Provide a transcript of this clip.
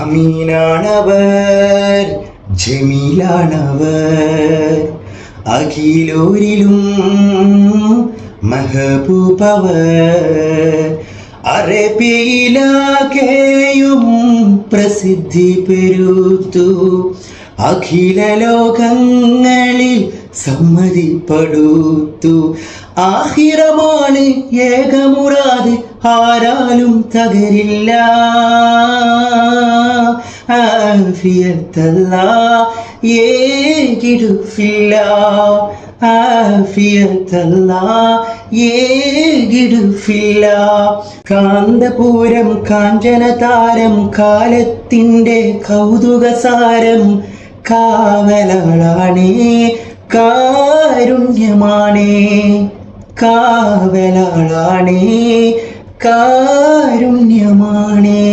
അമീനാണവർ ജമീലാണവർ. അഖിലോരിലും മഹബൂബവർ. അറബിയിലാകെയും പ്രസിദ്ധി പെരുത്തു. അഖില ലോകങ്ങളിൽ സമ്മതിപ്പെടുത്തു. ആഹിറമാണ് ഏകമുറാതെ ആരാലും തകരില്ല. ആഫിയത്തല്ല ഏകിടുഫില്ല ആഫിയത്തല്ല ഏകിടുഫില്ല കാന്തപൂരം കാഞ്ചനതാരം കാലത്തിന്റെ കൗതുകസാരം. കാവലാളാണേ കാരുണ്യമാണേ. കാവലാളാണേ കാരുണ്യമാണേ.